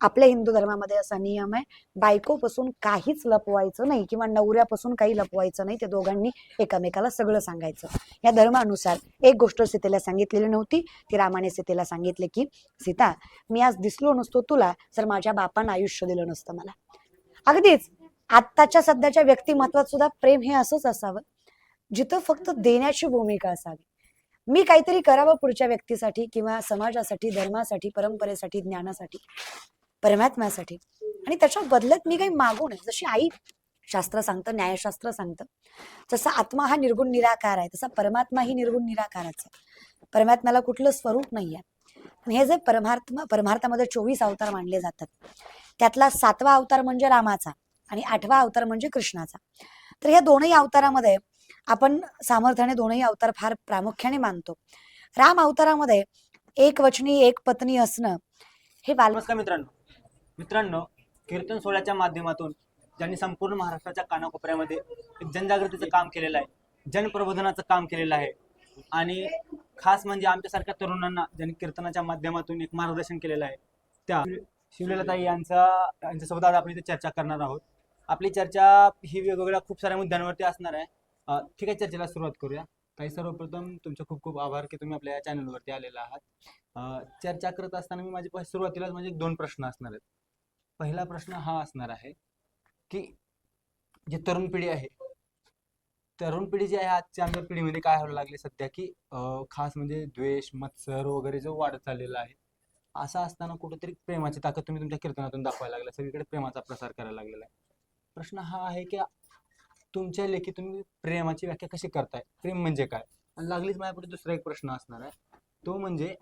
आपल्या हिंदू धर्मामध्ये असा नियम आहे बायकोपासून काहीच लपवायचं नाही किंवा नवऱ्यापासून काही लपवायचं नाही ते दोघांनी एकमेकाला सगळं सांगायचं. या धर्मानुसार एक गोष्ट सीतेला सांगितलेली नव्हती ती रामाने सीतेला सांगितले की सीता मी आज दिसलो नसतो तुला जर माझ्या बापानं आयुष्य दिलं नसतं मला. अगदीच आत्ताच्या सध्याच्या व्यक्तिमत्वात सुद्धा प्रेम हे असंच असावं जिथं फक्त देण्याची भूमिका असावी. मी काहीतरी करावं पुढच्या व्यक्तीसाठी किंवा समाजासाठी धर्मासाठी परंपरेसाठी ज्ञानासाठी. परमात्म्यासाठी. आणि त्याच्या बदल्यात मी काही मागू नये. जशी आई शास्त्र सांगतं न्यायशास्त्र सांगतं जसा आत्मा हा निर्गुण निराकार आहे तसा परमात्मा ही निर्गुण निराकाराच आहे. परमात्म्याला कुठलं स्वरूप नाही आहे आणि हे जे परमात्मा परमार्थामध्ये चोवीस अवतार मानले जातात. त्यातला सातवा अवतार म्हणजे रामाचा आणि आठवा अवतार म्हणजे कृष्णाचा. तर या दोनही अवतारामध्ये आपण सामर्थ्याने दोनही अवतार फार प्रामुख्याने मानतो. राम अवतारामध्ये एक वचनी एक पत्नी असणं हे बाल नमस्कार मित्रांनो. मित्रांनो कीर्तन सोहळ्याच्या माध्यमातून ज्यांनी संपूर्ण महाराष्ट्राच्या कानाकोपऱ्यामध्ये एक जनजागृतीचं काम केलेलं आहे जनप्रबोधनाचं काम केलेलं आहे आणि खास म्हणजे आमच्यासारख्या तरुणांना ज्यांनी कीर्तनाच्या माध्यमातून एक मार्गदर्शन केलेलं आहे त्या शिवलेलाताई यांचा यांच्यासोबत आज आपण इथे चर्चा करणार आहोत. आपली चर्चा ही वेगवेगळ्या खूप साऱ्या मुद्द्यांवरती असणार आहे. ठीक आहे चर्चेला सुरुवात करूया. काही सर्वप्रथम तुमचे खूप खूप आभार की तुम्ही आपल्या या चॅनलवरती आलेला आहात. चर्चा करत असताना मी माझे सुरुवातीलाच म्हणजे दोन प्रश्न असणार आहेत. पहिला प्रश्न हा असणार आहे की जी तरुण पिढी आहे तरुण पिढी जी आहे आजच्या आमच्या पिढीमध्ये काय व्हायला लागले सध्या की खास म्हणजे द्वेष मत्सर वगैरे जो वाढत चाललेला आहे असं असताना कुठेतरी प्रेमाची ताकद तुम्ही तुमच्या कीर्तनातून दाखवायला लागला सगळीकडे प्रेमाचा प्रसार करायला लागलेला आहे. प्रश्न हा आहे की तुमच्या लेखी तुम्ही प्रेमाची व्याख्या कशी करताय? प्रेम म्हणजे काय? आणि लागलीच माझ्यापुढे दुसरा एक प्रश्न असणार आहे. तो म्हणजे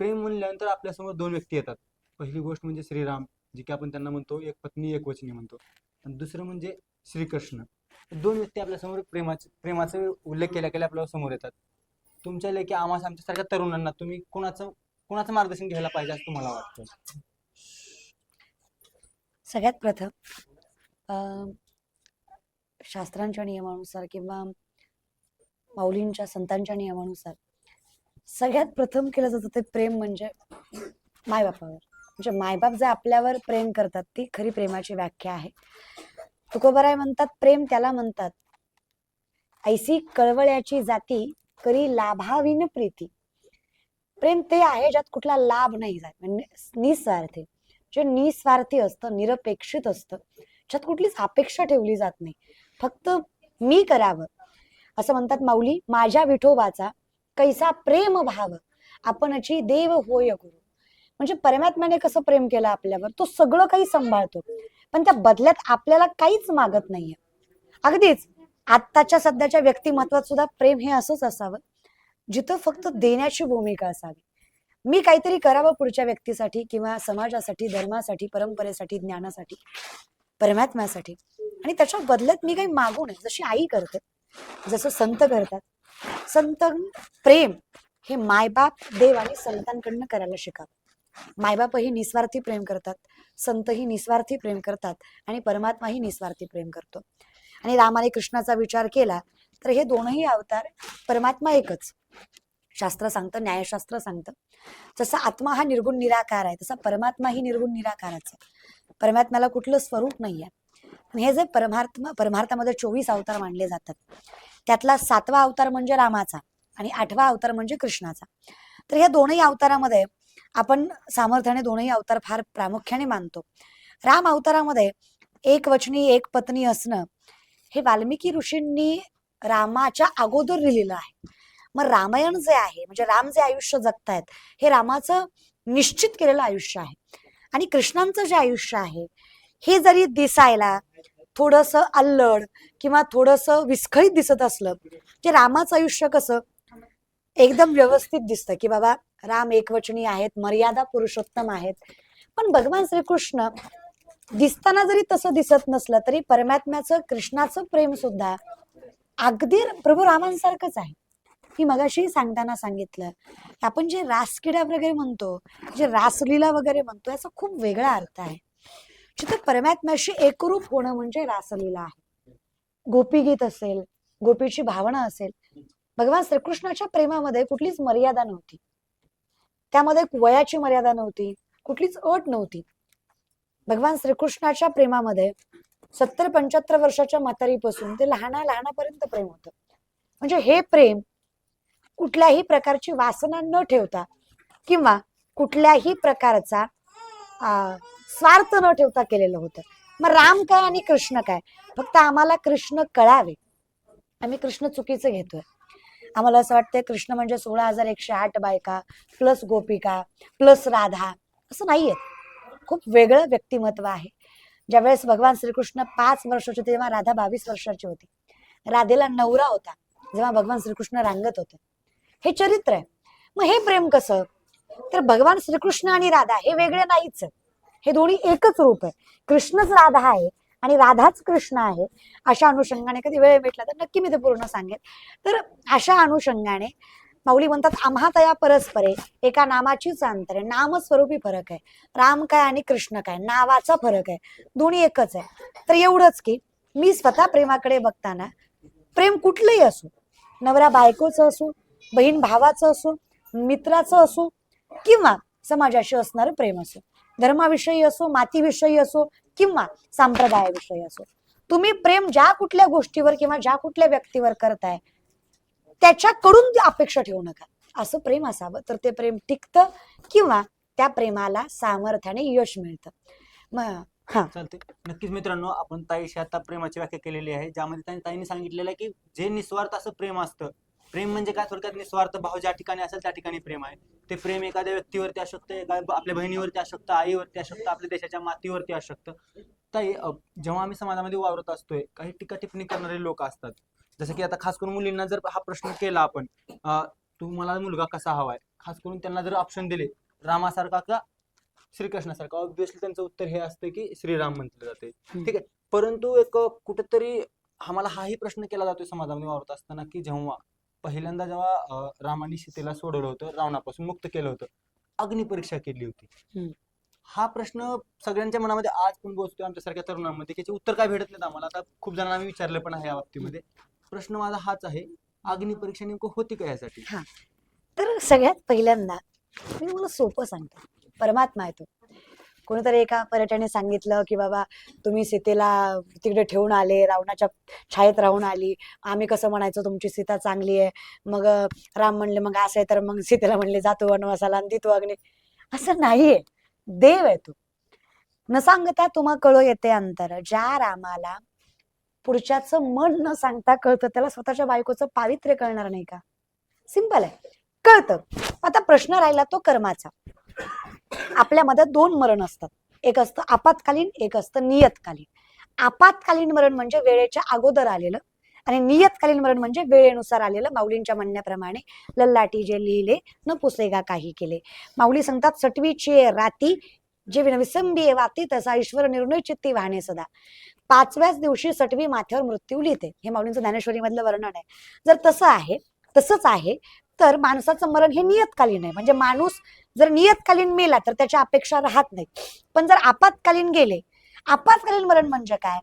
प्रेम म्हणल्यानंतर आपल्यासमोर दोन व्यक्ती येतात. पहिली गोष्ट म्हणजे श्रीराम जे की आपण त्यांना म्हणतो एक पत्नी एक वचनी म्हणतो. आणि दुसरं म्हणजे श्रीकृष्ण. दोन व्यक्ती आपल्यासमोर प्रेमाचे प्रेमाचा उल्लेख केल्या केल्या आपल्यासमोर येतात. तुमच्या लेखी आम्हाला आमच्यासारख्या तरुणांना तुम्ही कोणाचं कोणाचं मार्गदर्शन घ्यायला पाहिजे असं तुम्हाला वाटतं? सगळ्यात प्रथम अं, शास्त्रांच्या नियमानुसार किंवा माऊलींच्या संतांच्या नियमानुसार सगळ्यात प्रथम केलं जातं ते प्रेम म्हणजे मायबापावर. म्हणजे मायबाप जे आपल्यावर प्रेम करतात ती खरी प्रेमाची व्याख्या आहे. तुकोबराय म्हणतात प्रेम त्याला म्हणतात ऐसी कळवळ्याची जाती करी लाभाविन प्रीती. प्रेम ते आहे ज्यात कुठला लाभ नाही जात. म्हणजे निस्वार्थी. जे निस्वार्थी असतं निरपेक्षित असतं ज्यात कुठलीच अपेक्षा ठेवली जात नाही. फक्त मी करावं. असं म्हणतात माऊली माझ्या विठोबाचा कैसा प्रेम भाव आपणची देव होय गुरु. म्हणजे परमात्म्याने कसं प्रेम केलं आपल्यावर तो सगळं काही सांभाळतो. पण त्या बदल्यात आपल्याला काहीच मागत नाहीये. अगदीच आत्ताच्या सध्याच्या व्यक्तिमत्वात सुद्धा प्रेम हे असंच असावं जिथं फक्त देण्याची भूमिका असावी. मी काहीतरी करावं पुढच्या व्यक्तीसाठी किंवा समाजासाठी धर्मासाठी परंपरेसाठी ज्ञानासाठी परमात्म्यासाठी. आणि त्याच्या बदल्यात मी काही मागू नये. जशी आई करते जसं संत करतात. संत प्रेम हे मायबाप देव आणि संतांकडनं करायला शिकावं. मायबापही निस्वार्थी प्रेम करतात संतही निस्वार्थी प्रेम करतात आणि परमात्माही निस्वार्थी प्रेम करतो. आणि रामाने कृष्णाचा विचार केला तर हे दोनही अवतार परमात्मा एकच. शास्त्र सांगतं न्यायशास्त्र सांगतं. जसा आत्मा हा निर्गुण निराकार आहे तसा परमात्मा ही निर्गुण निराकाराच आहे. परमात्म्याला कुठलं स्वरूप नाही आहे आणि हे जे परमात्मा परमार्थामध्ये चोवीस अवतार मानले जातात. त्यातला सातवा अवतार म्हणजे रामाचा आणि आठवा अवतार म्हणजे कृष्णाचा. तर ह्या दोनही अवतारामध्ये आपण सामर्थ्याने दोनही अवतार फार प्रामुख्याने मानतो. राम अवतारामध्ये एक वचनी एक पत्नी असणं हे वाल्मिकी ऋषींनी रामाच्या अगोदर लिहिलेलं आहे. मग रामायण जे आहे म्हणजे राम जे आयुष्य जगतायत हे रामाचं निश्चित केलेलं आयुष्य आहे. आणि कृष्णांचं जे आयुष्य आहे हे जरी दिसायला थोडस अल्लड किंवा थोडस विस्कळीत दिसत असलं की रामाचं आयुष्य कसं एकदम व्यवस्थित दिसतं की बाबा राम एकवचनी आहेत मर्यादा पुरुषोत्तम आहेत. पण भगवान श्रीकृष्ण दिसताना जरी तसं दिसत नसलं तरी परमात्म्याचं कृष्णाचं प्रेम सुद्धा अगदी प्रभू रामांसारखंच आहे. मी मगाशी सांगताना सांगितलं आपण जे रासकिडा वगैरे म्हणतो जे रासलीला वगैरे म्हणतो याचा खूप वेगळा अर्थ आहे. जिथे परमात्म्याशी एकरूप होणं म्हणजे रासलीला आहे. गोपीगीत असेल गोपीची भावना असेल भगवान श्रीकृष्णाच्या प्रेमामध्ये कुठलीच मर्यादा नव्हती. त्यामध्ये वयाची मर्यादा नव्हती कुठलीच अट नव्हती. भगवान श्रीकृष्णाच्या प्रेमामध्ये सत्तर पंच्याहत्तर वर्षाच्या म्हातारीपासून ते लहाना लहानापर्यंत प्रेम होतं. म्हणजे हे प्रेम कुठल्याही प्रकारची वासना न ठेवता किंवा कुठल्याही प्रकारचा स्वार्थ न ठेवता केलेलं होतं. मग राम काय आणि कृष्ण काय? फक्त आम्हाला कृष्ण कळावे. आम्ही कृष्ण चुकीचं घेतोय. आम्हाला असं वाटतंय कृष्ण म्हणजे सोळा हजार एकशे आठ बायका प्लस गोपिका प्लस राधा असं नाहीये. खूप वेगळं व्यक्तिमत्व आहे. ज्यावेळेस भगवान श्रीकृष्ण पाच वर्षाचे होते, तेव्हा राधा बावीस वर्षाची होती. राधेला नवरा होता जेव्हा भगवान श्रीकृष्ण रांगत होते. हे चरित्र आहे. मग हे प्रेम कसं? तर भगवान श्रीकृष्ण आणि राधा हे वेगळे नाहीच. हे दोन्ही एकच रूप आहे. कृष्णच राधा आहे आणि राधाच कृष्ण आहे अशा अनुषंगाने कधी वेळ भेटला तर नक्की मी ते पूर्ण सांगेन. तर अशा अनुषंगाने माऊली म्हणतात आम्हा तया परस्परे एका नामाचीच अंतर आहे नामस्वरूपी फरक आहे. राम काय आणि कृष्ण काय नावाचा फरक आहे. दोन्ही एकच आहे. तर एवढंच की मी स्वतः प्रेमाकडे बघताना प्रेम कुठलंही असो नवरा बायकोचं असो बहीण भावाचं असो मित्राचं असो किंवा समाजाशी असणारं प्रेम असो धर्माविषयी असो मातीविषयी असो किंवा संप्रदायाविषयी असो. तुम्ही प्रेम ज्या कुठल्या गोष्टीवर किंवा ज्या कुठल्या व्यक्तीवर करताय त्याच्याकडून अपेक्षा ठेवू नका. असं प्रेम असावं तर ते प्रेम टिकतं किंवा त्या प्रेमाला सामर्थ्याने यश मिळतं. मग चालते नक्कीच मित्रांनो आपण ताईशी आता प्रेमाची व्याख्या केलेली आहे ज्यामध्ये ताईंनी ताईने सांगितलेलं आहे की जे निस्वार्थ असं प्रेम असतं प्रेम म्हणजे काय? थोडक्यात निस्वार्थ भाव ज्या ठिकाणी असेल त्या ठिकाणी प्रेम आहे. ते प्रेम एखाद्या व्यक्तीवरती असू शकतं आपल्या बहिणीवरती असू शकतं आईवरती असू शकतं आपल्या देशाच्या मातीवरती असू शकतं ताई अ, जेव्हा आम्ही समाजामध्ये वावरत असतोय काही टीका टिप्पणी करणारे लोक असतात. जसं की आता खास करून मुलींना जर हा प्रश्न केला आपण तुम्हाला मुलगा कसा हवाय? खास करून त्यांना जर ऑप्शन दिले रामासारखा का श्रीकृष्णासारखा? ऑब्विसली त्यांचं उत्तर हे असतं की श्रीराम म्हटलं जाते. ठीक आहे. परंतु एक कुठेतरी आम्हाला हाही प्रश्न केला जातोय समाजामध्ये वावरत असताना की जेव्हा पहिल्यांदा जेव्हा रामाने सीतेला सोडवलं होतं रावणापासून मुक्त केलं होतं अग्निपरीक्षा केली होती. हा प्रश्न सगळ्यांच्या मनामध्ये आज पण पोहोचतोय आमच्यासारख्या तरुणांमध्ये त्याचे उत्तर काय भेटत नाहीत आम्हाला. आता खूप जणांना विचारलं पण आहे या बाबतीमध्ये. प्रश्न माझा हाच आहे अग्निपरीक्षा नेमकं होती का यासाठी? तर सगळ्यात पहिल्यांदा मी मला सोपं सांगतो. परमात्मा आहे तो. कोणीतरी एका पर्यटने सांगितलं की बाबा तुम्ही सीतेला तिकडे ठेवून आले रावणाच्या छायेत राहून आली. आम्ही कसं म्हणायचं तुमची सीता चांगली आहे. मग राम म्हणले मग असं आहे तर मग सीतेला म्हणले जातो वनवासाला आणि तू अग्नी. असं नाहीये. देव आहे तो. न सांगता तुम्हा कळो येते अंतर. ज्या रामाला पुढच्याचं मन न सांगता कळतं त्याला स्वतःच्या बायकोचं पावित्र्य कळणार नाही का? सिंपल आहे. कळतं. आता प्रश्न राहिला तो कर्माचा. आपल्यामध्ये दोन मरण असतात. एक असतं आपत्कालीन एक असतं नियतकालीन. आपत्कालीन मरण म्हणजे वेळेच्या अगोदर आलेलं आणि नियतकालीन मरण म्हणजे वेळेनुसार आलेलं. माऊलींच्या म्हणण्याप्रमाणे लल्लाटी जे लिहिले न पुसेगा काही केले. माऊली सांगतात सटवीची राती जे विनविसंबी वाती तसा ईश्वर निर्णय चित्ती वाहणे सदा. पाचव्याच दिवशी सटवी माथ्यावर मृत्यू लिहिते. हे माऊलींचं ज्ञानेश्वरी मधलं वर्णन आहे. जर तसं आहे तसंच आहे तर माणसाचं मरण हे नियतकालीन आहे. म्हणजे माणूस जर नियतकालीन मेला तर त्याच्या अपेक्षा राहत नाही. पण जर आपत्कालीन गेले आपत्कालीन मरण म्हणजे काय?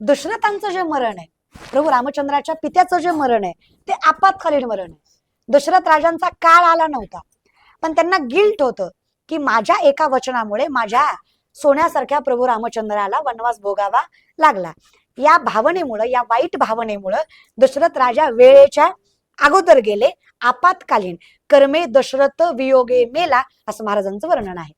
दशरथांचं जे मरण आहे प्रभू रामचंद्राच्या पित्याचं जे मरण आहे ते आपत्कालीन मरण आहे. दशरथ राजांचा काळ आला नव्हता. पण त्यांना गिल्ट होतं की माझ्या एका वचनामुळे माझ्या सोन्यासारख्या प्रभू रामचंद्राला वनवास भोगावा लागला. या भावनेमुळं या वाईट भावनेमुळं दशरथ राजा वेळेच्या अगोदर गेले आपातकालीन कर्मे दशरथ वियोगे मेला असं महाराजांचं वर्णन आहे.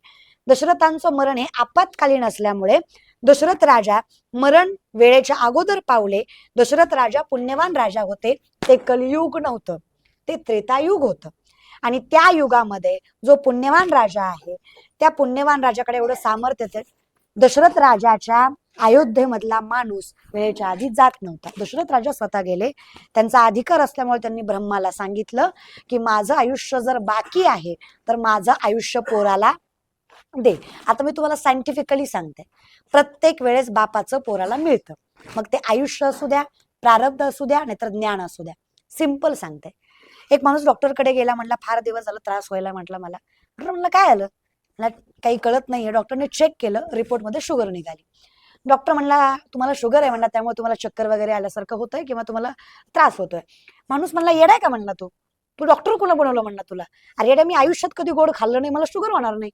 दशरथांचं मरण हे आपत्कालीन असल्यामुळे दशरथ राजा मरण वेळेच्या अगोदर पावले. दशरथ राजा पुण्यवान राजा होते. ते कलयुग नव्हतं. ते त्रेतायुग होतं. आणि त्या युगामध्ये जो पुण्यवान राजा आहे त्या पुण्यवान राजाकडे एवढं सामर्थ्य दशरथ राजाच्या अयोध्येमधला माणूस वेळेच्या आधी जात नव्हता. दशरथ राजा स्वतः गेले. त्यांचा अधिकार असल्यामुळे त्यांनी ब्रह्माला सांगितलं की माझं आयुष्य जर बाकी आहे तर माझं आयुष्य पोराला दे. आता मी तुम्हाला सायंटिफिकली सांगते. प्रत्येक वेळेस बापाचं पोराला मिळतं. मग ते आयुष्य असू द्या प्रारब्ध असू द्या नाहीतर ज्ञान असू द्या. सिंपल सांगते. एक माणूस डॉक्टरकडे गेला म्हटला फार दिवस झाला त्रास व्हायला म्हटलं मला. डॉक्टर म्हणलं काय आलं? काही कळत नाहीये. डॉक्टरने चेक केलं रिपोर्टमध्ये शुगर निघाली. डॉक्टर म्हणला तुम्हाला शुगर आहे म्हणला त्यामुळे तुम्हाला चक्कर वगैरे आल्यासारखं होतंय किंवा तुम्हाला त्रास होतोय. माणूस म्हणला येडाय का? म्हणला तू. तू डॉक्टर कोणा बनवलं? म्हणला तुला. अरे येड्या मी आयुष्यात कधी गोड खाल्लं नाही मला शुगर होणार नाही.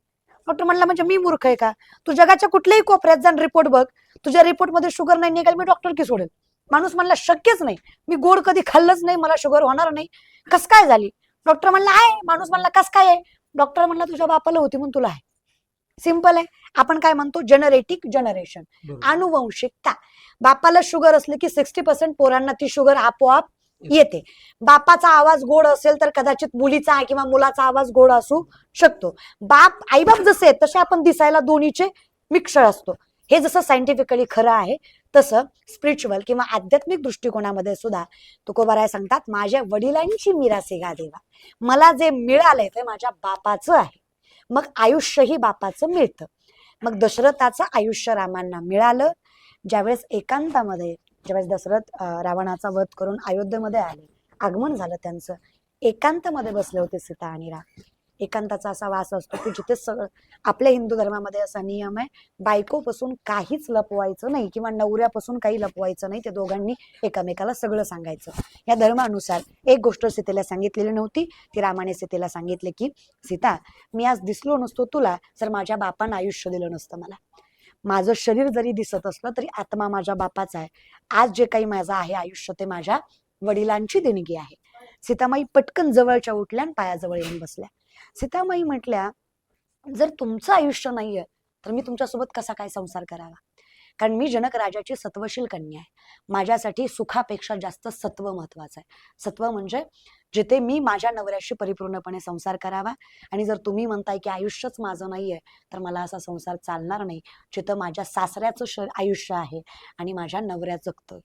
डॉक्टर म्हणला म्हणजे मी मूर्ख आहे का? तू जगाच्या कुठल्याही कोपऱ्यात जाऊन रिपोर्ट बघ. तुझ्या रिपोर्टमध्ये शुगर नाही निघाल मी डॉक्टर की सोडेल. माणूस म्हणला शक्यच नाही. मी गोड कधी खाल्लंच नाही मला शुगर होणार नाही. कस काय झाली? डॉक्टर म्हणला आहे. माणूस म्हणला कस काय आहे? डॉक्टर म्हणला तुझ्या बापाला होती म्हणून तुला आहे. सिंपल आहे. आपण काय म्हणतो? जनरेटिक जनरेशन बरोबर. आनुवंशिकता बापाला शुगर असले की सिक्स्टी पर्सेंट पोरांना ती शुगर आपोआप येते. बापाचा आवाज गोड असेल तर कदाचित मुलीचा किंवा मुलाचा आवाज गोड असू शकतो. बाप आईबाप जसे आहेत तसे आपण दिसायला दोन्हीचे मिक्सर असतो. हे जसं सायंटिफिकली खरं आहे तसं स्पिरिच्युअल किंवा आध्यात्मिक दृष्टिकोनामध्ये सुद्धा तुकोबाराय सांगतात माझ्या वडिलांची मिरासी गा देवा. मला जे मिळालंय ते माझ्या बापाचं आहे. मग आयुष्यही बापाचं मिळतं. मग दशरथाचं आयुष्य रामांना मिळालं. ज्यावेळेस एकांतामध्ये ज्यावेळेस दशरथ रावणाचा वध करून अयोध्येमध्ये आले आगमन झालं त्यांचं एकांतामध्ये बसले होते सीता आणि राम. एकांताचा असा वास असतो की जिथे सगळं आपल्या हिंदू धर्मामध्ये असा नियम आहे बायकोपासून काहीच लपवायचं नाही किंवा नवऱ्यापासून काही लपवायचं नाही ते दोघांनी एकामेकाला सगळं सांगायचं. या धर्मानुसार एक गोष्ट सीतेला सांगितलेली नव्हती ती रामाने सीतेला सांगितले की सीता मी आज दिसलो नसतो तुला जर माझ्या बापानं आयुष्य दिलं नसतं मला. माझं शरीर जरी दिसत असलं तरी आत्मा माझ्या बापाचा आहे. आज जे काही माझं आहे आयुष्य ते माझ्या वडिलांची देणगी आहे. सीतामाई पटकन जवळच्या उठल्या आणि पायाजवळ येऊन बसल्या. सीतामाई म्हटल्या जर तुमचं आयुष्य नाहीये तर मी तुमच्यासोबत कसा काय संसार करावा? कारण मी जनक राजाची सत्वशील कन्या आहे. माझ्यासाठी सुखापेक्षा जास्त सत्व महत्वाचं आहे. सत्व म्हणजे जिथे मी माझ्या नवऱ्याशी परिपूर्णपणे संसार करावा. आणि जर तुम्ही म्हणताय की आयुष्यच माझं नाहीये तर मला असा संसार चालणार नाही जिथं माझ्या सासऱ्याचं श आयुष्य आहे आणि माझ्या नवऱ्या जगतोय.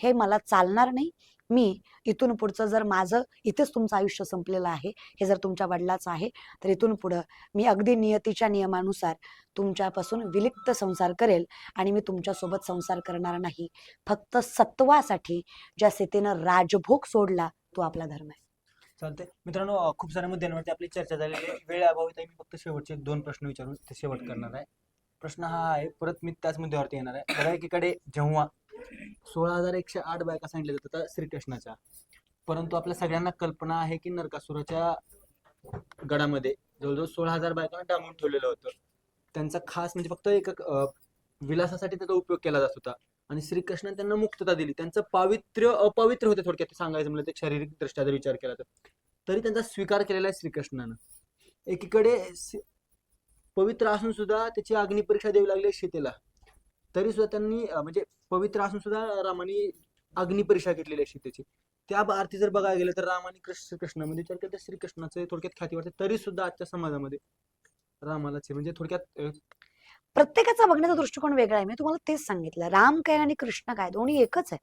हे मला चालणार नाही मी इथून पुढचं जर माझं इथेच तुमचं आयुष्य संपलेलं आहे हे जर तुमच्या वडिलाचं आहे तर इथून पुढं मी अगदी नियतीच्या नियमानुसार तुमच्यापासून विलिप्त संसार करेल आणि मी तुमच्यासोबत संसार करणार नाही. फक्त सत्वासाठी ज्या सीतेनं राजभोग सोडला तो आपला धर्म आहे. चालते मित्रांनो खूप साऱ्या मुद्द्यांवरती आपली चर्चा झालेली आहे. वेळ अभावी मी फक्त शेवटचे दोन प्रश्न विचारून ते शेवट करणार आहे. प्रश्न हा आहे परत मी त्याच मुद्द्यावरती येणार आहे. बघा एकीकडे जेव्हा सोळा हजार एकशे आठ बायका सांगितल्या जातात श्रीकृष्णाच्या परंतु आपल्या सगळ्यांना कल्पना आहे की नरकासुराच्या गडामध्ये जवळजवळ सोळा हजार बायकांना डांबून ठेवलेलं होतं. त्यांचा खास म्हणजे फक्त एक विलासासाठी त्याचा उपयोग केला जात होता. आणि श्रीकृष्णाने त्यांना मुक्तता दिली. त्यांचं पावित्र्य अपवित्र होते थोडक्यात सांगायचं म्हणलं ते शारीरिक दृष्ट्या जर विचार केला तर. तरी त्यांचा स्वीकार केलेला आहे श्रीकृष्णानं एकीकडे पवित्र असून सुद्धा त्याची अग्निपरीक्षा द्यावी लागली सीतेला तरी सुद्धा त्यांनी म्हणजे पवित्र असून सुद्धा रामाने अग्निपरीक्षा घेतलेली आहे त्याची. त्या अर्थी जर बघायला गेलं तर राम आणि कृष्ण श्रीकृष्ण म्हणजे थोडक्यात श्रीकृष्णाचं थोडक्यात ख्याती वाटते तरी सुद्धा आजच्या समाजामध्ये रामालाच म्हणजे थोडक्यात प्रत्येकाचा बघण्याचा दृष्टिकोन वेगळा आहे. मी तुम्हाला तेच सांगितलं. राम काय आणि कृष्ण काय? दोन्ही एकच आहे.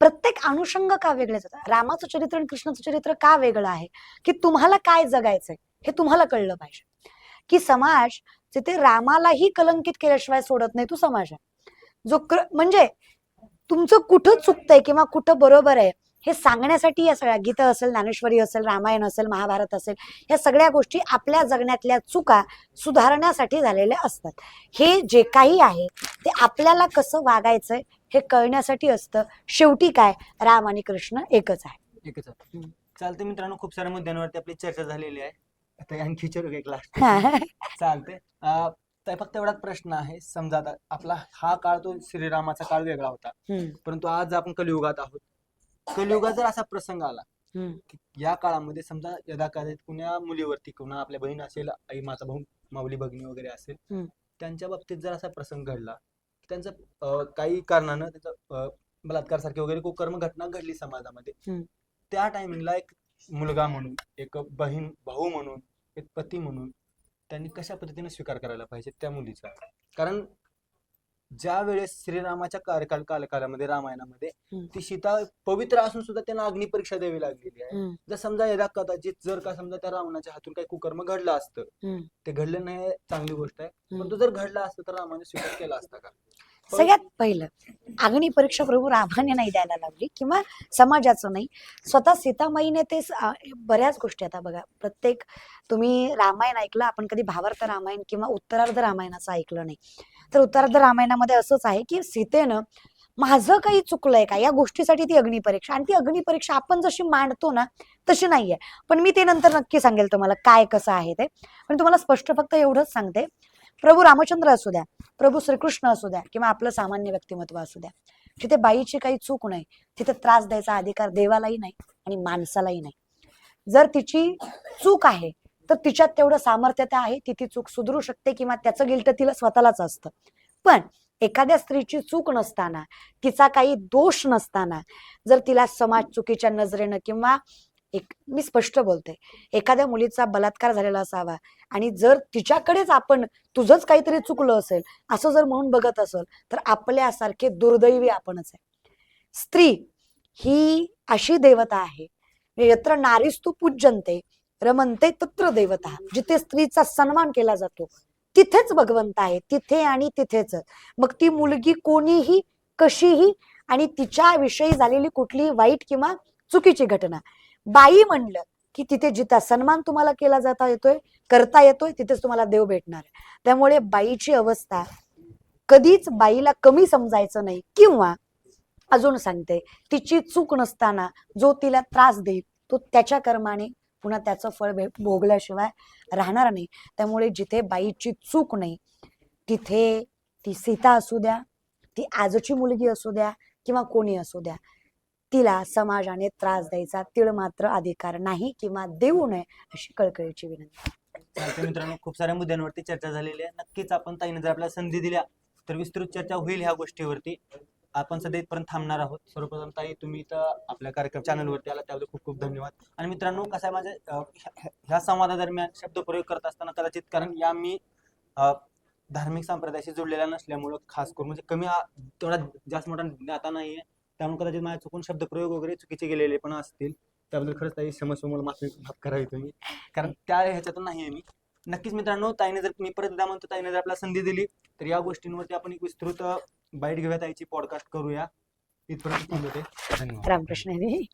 प्रत्येक अनुषंग का वेगळे जातात रामाचं चरित्र आणि कृष्णाचं चरित्र का वेगळं आहे? की तुम्हाला काय जगायचंय? हे तुम्हाला कळलं पाहिजे. की समाज जिथे रामालाही कलंकित केल्याशिवाय सोडत नाही तो समाज आहे. जो क्र म्हणजे तुमचं कुठं चुकतंय किंवा कुठं बरोबर आहे हे सांगण्यासाठी या सगळ्या गीता असेल ज्ञानेश्वरी असेल रामायण असेल महाभारत असेल या सगळ्या गोष्टी आपल्या जगण्यातल्या चुका सुधारण्यासाठी झालेल्या असतात. हे जे काही आहे ते आपल्याला कसं वागायचंय हे कळण्यासाठी असतं. शेवटी काय? राम आणि कृष्ण एकच आहे. एकच आहे. चालते मित्रांनो खूप साऱ्या मुद्द्यांवरती आपली चर्चा झालेली आहे. आता आणखी विचारू का एक लास्ट चालते तर फक्त एवढाच प्रश्न आहे. समजा आता आपला हा काळ तो श्रीरामाचा काळ वेगळा होता. परंतु आज आपण कलियुगात आहोत. कलियुगात जर असा प्रसंग आला की या काळामध्ये समजा यदा कदाचित कुण्या मुलीवरती कुणा आपल्या बहीण असेल आई माता भाऊ माऊली भगिनी वगैरे असेल. त्यांच्या बाबतीत जर असा प्रसंग घडला त्यांचं काही कारणानं त्याचं अं, बलात्कारसारखी वगैरे कुकर्म घटना घडली समाजामध्ये. त्या टायमिंगला एक मुलगा म्हणून एक बहीण भाऊ म्हणून एक पती म्हणून त्यांनी कशा पद्धतीने स्वीकार करायला पाहिजे त्या मुलीचा? कारण ज्या वेळेस श्रीरामाच्या कार्यकाल कालकालामध्ये रामायणामध्ये. ती सीता पवित्र असून सुद्धा त्यांना अग्निपरीक्षा द्यावी लागलेली आहे. जर समजा यदा कदाचित जर का समजा त्या रावणाच्या हातून काही कुकर्म घडलं असतं ते घडलं नाही चांगली गोष्ट आहे. हम्म. परंतु जर घडलं असतं तर रामाने स्वीकार केला असता का? सगळ्यात पहिलं अग्नी परीक्षा प्रभू रामाने नाही द्यायला लावली किंवा समाजाचं नाही. स्वतः सीतामाईने ते बऱ्याच गोष्टी आता बघा प्रत्येक तुम्ही रामायण ऐकलं आपण कधी भावार्थ रामायण किंवा उत्तरार्ध रामायणाचं ऐकलं नाही. तर उत्तरार्ध रामायणामध्ये असंच आहे की सीतेनं माझं काही चुकलंय का? या गोष्टीसाठी ती अग्निपरीक्षा आणि ती अग्निपरीक्षा आपण जशी मांडतो ना तशी नाहीये. पण मी ते नंतर नक्की सांगेल तुम्हाला काय कसं आहे ते. पण तुम्हाला स्पष्ट फक्त एवढंच सांगते प्रभू रामचंद्र असू द्या प्रभू श्रीकृष्ण असू द्या किंवा आपलं सामान्य व्यक्तिमत्व असू द्या तिथे बाईची काही चूक नाही तिथे त्रास द्यायचा अधिकार देवालाही नाही आणि माणसालाही नाही. जर तिची चूक आहे तर तिच्यात तेवढं सामर्थ्यता आहे ती ती चूक सुधरू शकते किंवा त्याचं गिल्ट तिला स्वतःलाच असतं. पण एखाद्या स्त्रीची चूक नसताना तिचा काही दोष नसताना जर तिला समाज चुकीच्या नजरेनं किंवा एक मी स्पष्ट बोलते. एखाद्या मुलीचा बलात्कार झालेला असावा आणि जर तिच्याकडेच आपण तुझंच काहीतरी चुकलं असेल असं जर म्हणून बघत असेल तर आपल्यासारखे दुर्दैवी आपणच आहे. स्त्री ही अशी देवता आहे यत्र नारीस्तू पूजनते रमनते तत्र देवता जिथे स्त्रीचा सन्मान केला जातो तिथेच भगवंत आहे तिथे आणि तिथेच. मग ती मुलगी कोणीही कशीही आणि तिच्याविषयी झालेली कुठलीही वाईट किंवा चुकीची घटना बाई म्हणलं की तिथे जिथं सन्मान तुम्हाला केला जाता येतोय करता येतोय तिथेच तुम्हाला देव भेटणार त्यामुळे बाईची अवस्था कधीच बाईला कमी समजायचं नाही. किंवा अजून सांगते तिची चूक नसताना जो तिला त्रास देईल तो त्याच्या कर्माने पुन्हा त्याचं फळ भे- भोगल्याशिवाय राहणार नाही. त्यामुळे जिथे बाईची चूक नाही तिथे ती सीता असू द्या ती आजची मुलगी असू द्या किंवा कोणी असू द्या तिला समाजाने त्रास द्यायचा तिळ मात्र अधिकार नाही किंवा देऊ नये अशी कळकळीची विनंती. मित्रांनो खूप साऱ्या मुद्द्यांवरती चर्चा झालेली आहे. नक्कीच आपण ताईने जर आपल्याला संधी दिल्या तर विस्तृत चर्चा होईल ह्या गोष्टीवरती. आपण सध्या इथपर्यंत थांबणार आहोत. सर्वप्रथम ताई तुम्ही तर आपल्या कार्यक्रम चॅनलवरती आला त्याबद्दल खूप खूप धन्यवाद. आणि मित्रांनो कसं आहे माझ्या अं, ह्या- ह्या- संवादादरम्यान शब्दप्रयोग करत असताना कदाचित कारण या मी अं, धार्मिक संप्रदायाशी जोडलेला नसल्यामुळं खास करून म्हणजे कमी हा तेवढा जास्त मोठा ज्ञाता नाहीये. त्यामुळे कदाचित माझ्या चुकून शब्दप्रयोग वगैरे चुकीचे गेलेले पण असतील. त्याबद्दल खरंच ताई क्षमस्व मला माफी माफ करावी तुम्ही. कारण त्या ह्याच्यातून नाही आहे मी. नक्कीच मित्रांनो ताईने जर मी परत एकदा म्हणतो ताईने जर आपल्याला संधी दिली तर या गोष्टींवरती आपण एक विस्तृत बाईट घेऊया ताईची पॉडकास्ट करूया. इथपर्यंत थांबवते. धन्यवाद. रामकृष्ण हरी.